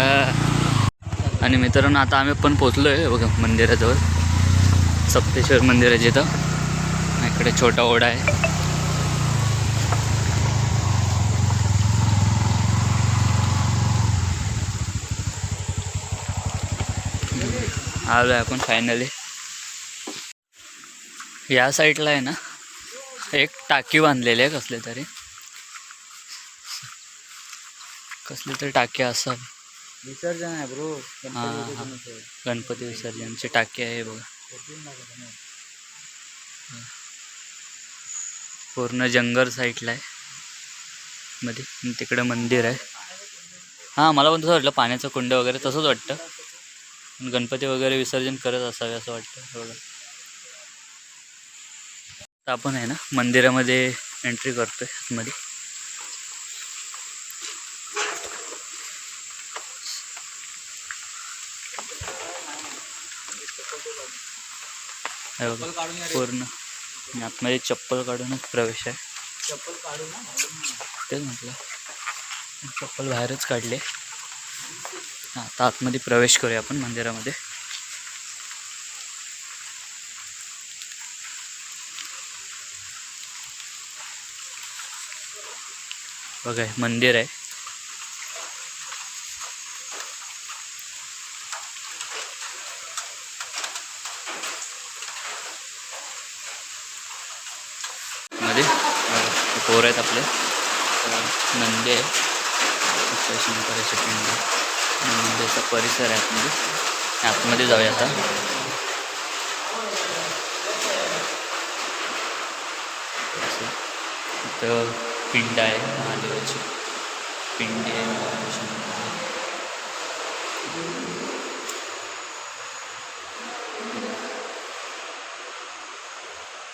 आणि मित्रांनो आता आम्ही पण पोचलो आहे बघा मंदिराजवळ. सप्तेश्वर मंदिराच्या इथं इकडे छोटा ओढा आहे. आलो आहे आपण फायनली या साईडला आहे ना एक टाकी बांधलेली आहे कसले तरी. कसली तरी टाकी असावी. विसर्जन आहे ब्रो हा, हा. गणपती विसर्जनची टाकी आहे बघा. पूर्ण जंगल साईडला आहे. मध्ये आणि तिकडं मंदिर आहे. हां मला पण तसं वाटलं पाण्याचं कुंड वगैरे तसंच वाटतं. पण गणपती वगैरे विसर्जन करत असावे असं वाटतं. बघा. आता आपण आहे ना मंदिरामध्ये एंट्री करतोय आतमध्ये. पूर्ण. आतमध्ये चप्पल काढूनच प्रवेश आहे. चप्पल काढू ना तेच म्हटलं. चप्पल बाहेरच काढले. आता आतमध्ये प्रवेश करूया आपण मंदिरामध्ये. बघा मंदिर आहे मध्ये बघा, हे पोर आहेत आपले नंदे नंदी आहे शंकराचे पिंड आहे. परिसर आहे आतमध्ये आतमध्ये जाऊया आता असं. इथं पिंड आहे महादेवाची पिंडी आहे महादेवाची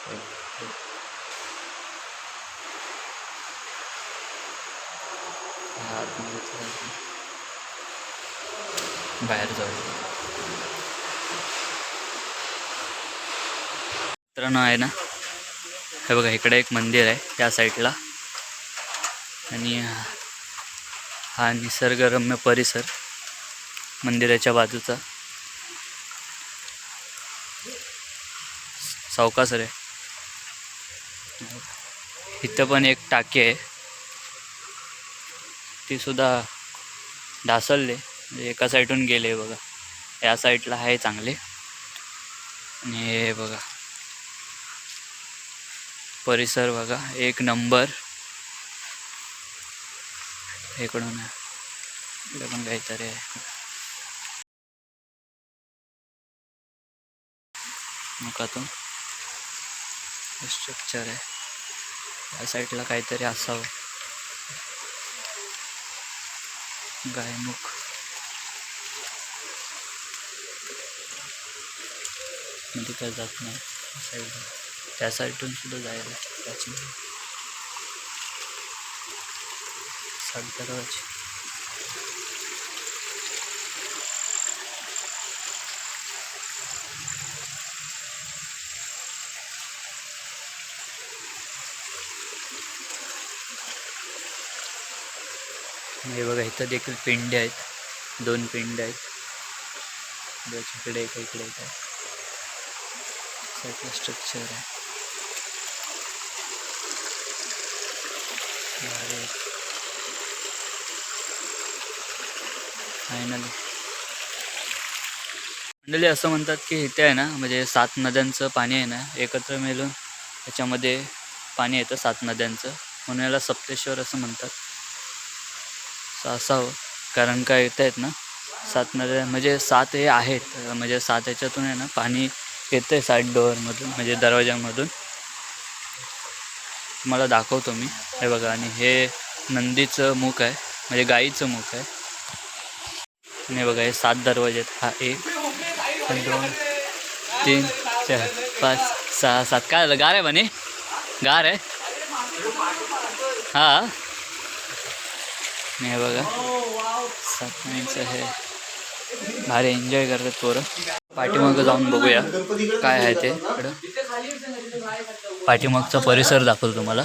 Thank you. बाहेर जाऊया मित्रांनो आहे ना? हे बघा इकडे एक मंदिर आहे त्या साईडला. आणि हा निसर्गरम्य परिसर मंदिराच्या बाजूचा. सावकासर रे. इथं पण एक टाकी आहे. ती सुद्धा ढासळले. म्हणजे एका साईडून गेले बघा. या साईडला आहे चांगले. आणि हे बघा. परिसर बघा. एक नंबर. इकडून आहे. इकडे पण काहीतरी आहे. मुखातून स्ट्रक्चर आहे. या साईडला काहीतरी असावं. गायमुख. म्हणजे मध्ये काय जात नाही त्या त्या साईडून सुद्धा जायला त्याची सात हे बघा इथं देखील पिंडे आहेत. दोन पिंड आहेत. इकडे एक इकडे एक आहे. स्ट्रक्चर आहे. फायनली मंडळी असं म्हणतात की इथे आहे ना म्हणजे सात नद्यांचं पाणी आहे ना एकत्र मिळून त्याच्यामध्ये पाणी येतं सात नद्यांचं. म्हणून याला सप्तेश्वर असं म्हणतात. असं असावं कारण काय येत आहेत ना सात नद्या म्हणजे सात हे आहेत. म्हणजे सात ह्याच्यातून आहे ना पाणी येतं आहे साईड डोअरमधून म्हणजे दरवाज्यामधून. तुम्हाला दाखवतो मी. हे बघा आणि हे नंदीचं मुख आहे म्हणजे गाईचं मुख आहे. आणि बघा हे सात दरवाजे आहेत. हा एक दोन तीन चार पाच सहा सात. काय झालं? गार आहे म्हणे. गार आहे. हा. नाही हे बघा. सात मिनिटचं हे भारी एन्जॉय करतात पोरं. पाठीमागं जाऊन बघूया काय आहे ते. इकडं. पाठीमागचा परिसर दाखवतो तुम्हाला.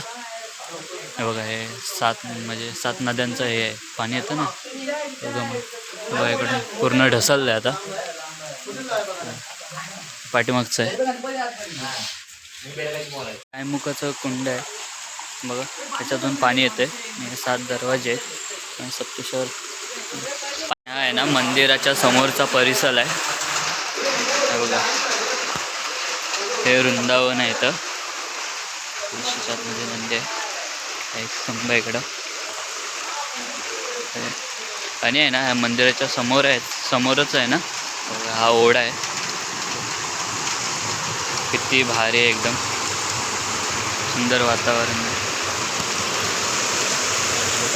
हे बघा हे सात म्हणजे सात नद्यांचं हे आहे. पाणी येतं ना? बघा मग. बघा इकडून पूर्ण ढसललं आहे आता. पाठीमागचं आहे. कायमुखाचं कुंड आहे? बघा त्याच्यातून पाणी येते आणि सात दरवाजे आहेत. सप्तेश्वर हा आहे ना मंदिराच्या समोरचा परिसर आहे. बघा. हे वृंदावन आहे तर तुळशीच्या आतमध्ये आहे म्हणजे एक स्तंभ इकडं. आणि आहे ना ह्या मंदिराच्या समोर आहे समोरच आहे ना. हा ओढा आहे. किती भारी आहे एकदम. सुंदर वातावरण आहे.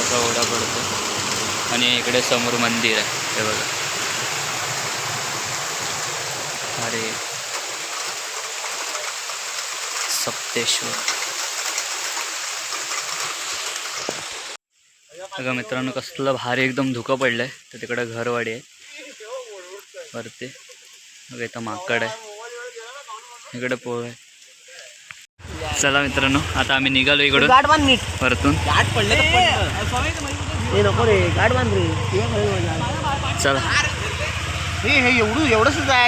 असा ओढा पडतो. आणि इकडे समोर मंदिर आहे. हे बघा. अरे. सप्तेश्वर. बघा मित्रांनो कसलं भारी एकदम धुकं पडलं आहे तर तिकडे घरवाडी आहे. वरती. बघा इथं माकड आहे. इकडे पोळ आहे चला मित्रांनो आता आम्ही निघालो इकडून. गाठ बांध नीट. वरतून. गाठ पडले हे नको रे गाठ बांध रे. चला हे हे एवढं एवढं सुद्धा आहे